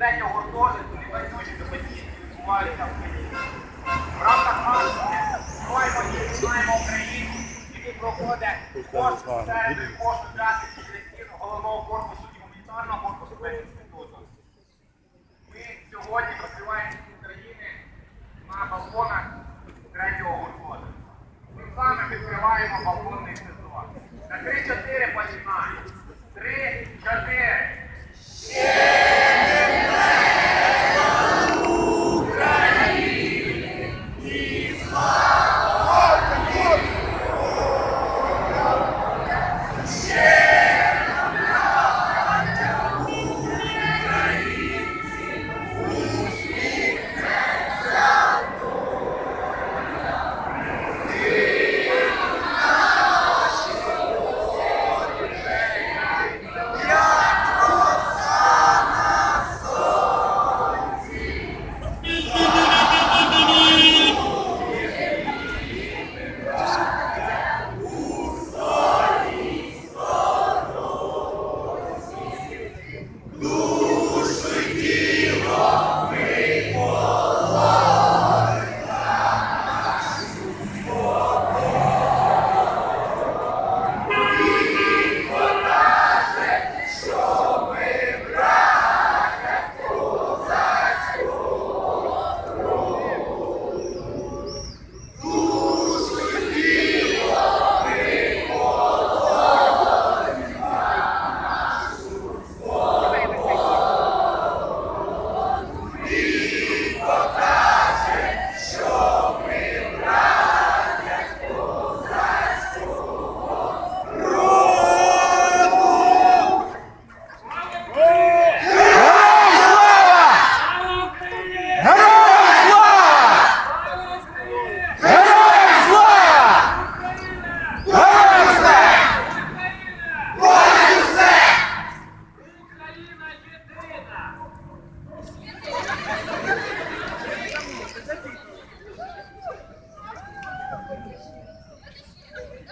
третя гуртожитку не байдужі до події, які відбуваються в Україні. В рамках акції «Строїмо і Україну», який проходить кошт середу і кожну п'ятницю стіну головного корпусу і гуманітарного корпусу Медінституту. Ми сьогодні розкриваємо України на балконах третього гуртожитку. Ми з вами відкриваємо балконний сезон. На 3-4 починаємо. 3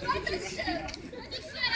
Like a ship. Like a ship.